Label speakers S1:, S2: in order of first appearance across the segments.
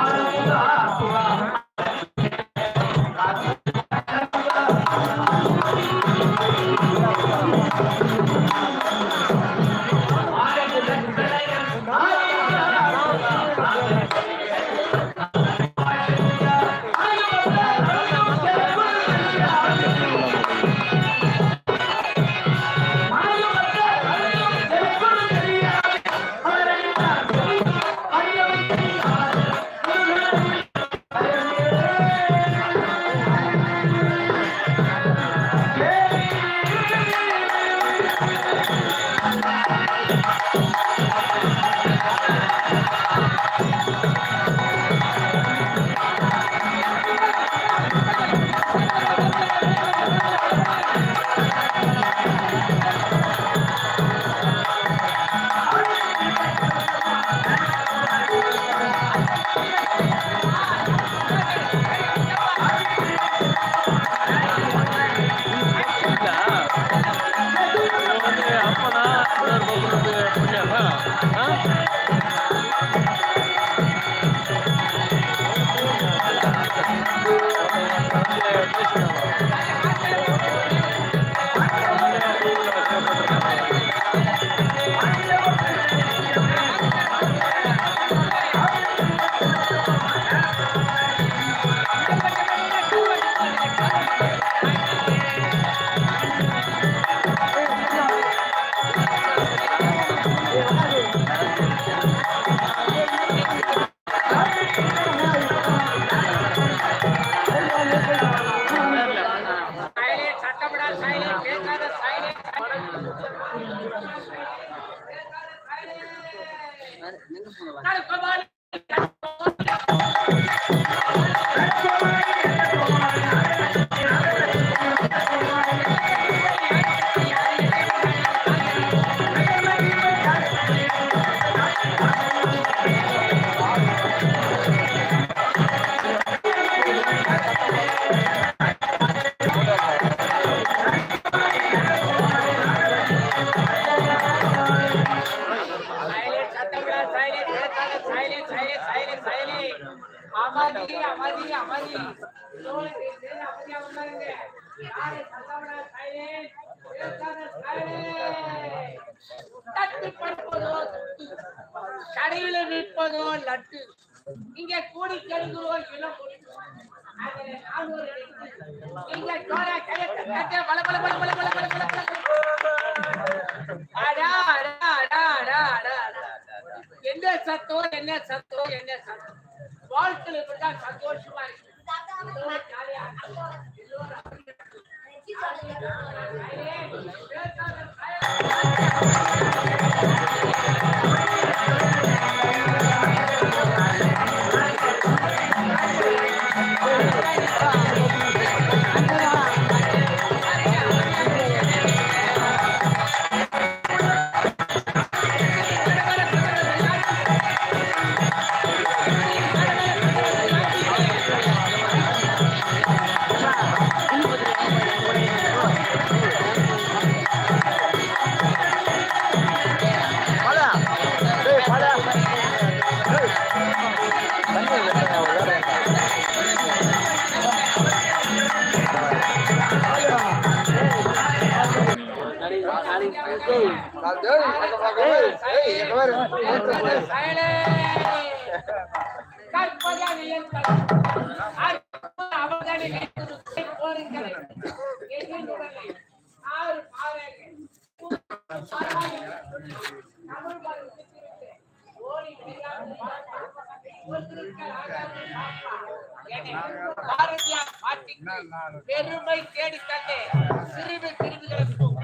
S1: Ananda Thank you. கற்பவாணி தட்டி படுப்பதோ கடையில நிற்பதோ லட்டு இங்கே கூடி கெடுக்கிறோ இளம் என்ன சத்தோ என்ன சத்தோ என்ன சத்தோ வாழ்க்கையில் சந்தோஷமா இருக்கு பெருமை தேடி தந்தே சிறுமி திருவிகளுக்கும்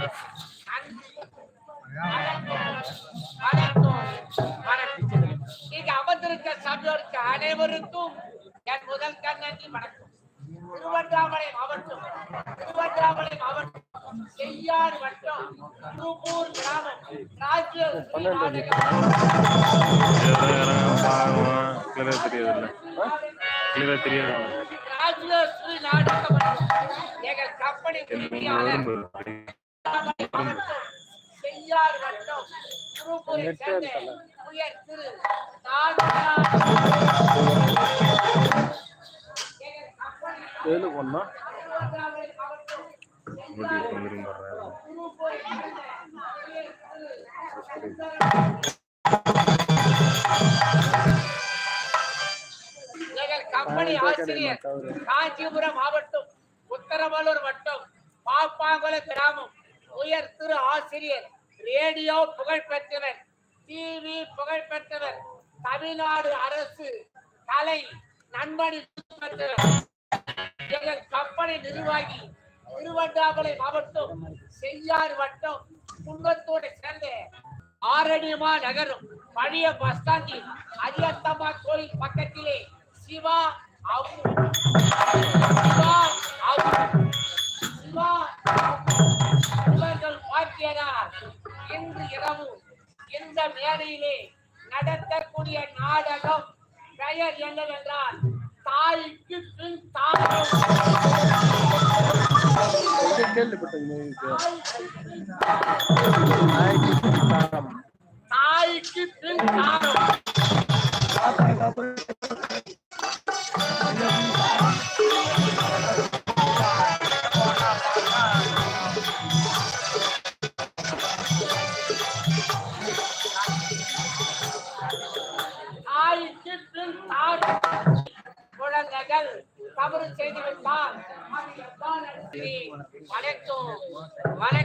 S1: இங்க அமர்ந்திருக்க சபையோருக்கு அனைவருக்கும் என் முதல் கண்ணி வணக்கம் திருவண்ணாமலை மாவட்டம் திருவண்ணாமலை மாவட்டம் செய்யாறு வட்டம் திருப்பூர் கிராமம் ராஜ்ய
S2: கிளியரா தெரியாதுல்ல தெரியாது
S1: ராஜ்யஸ்ரீ நாடக எங்கள் கம்பெனி வட்டம். திருப்பூரை உயர் திரு எங்கள் கம்பெனி ஆசிரியர் காஞ்சிபுரம் மாவட்டம் உத்தரமல்லூர் வட்டம் பாப்பாங்குளம் கிராமம். உயர் திரு ஆசிரியர் ரேடியோ புகழ்பெற்றனர் டிவி புகழ்பெற்றவர் தமிழ்நாடு அரசு கலை நண்பனி பெற்றவர் எங்கள் கம்பெனி நிர்வாகி திருவண்ணாமலை மாவட்டம் செய்யாறு வட்டம் குன்னத்தோடு சேர்ந்த ஆரணியமா நகரம் பழைய பஸ் ஸ்டாண்டில் அரியத்தம்மா கோயில் பக்கத்திலே சிவா அவு சிவா அவு சிவா அவு. இன்று இரவு இந்த மேடையிலே நடத்தக்கூடிய நாடகம் பெயர் என்னவென்றால் தாய்க்கு பின் தாரம் தாய்க்கு பின் தாரம் குழந்தைகள் தவறு செய்து விட்டால் அது எவ்வாறு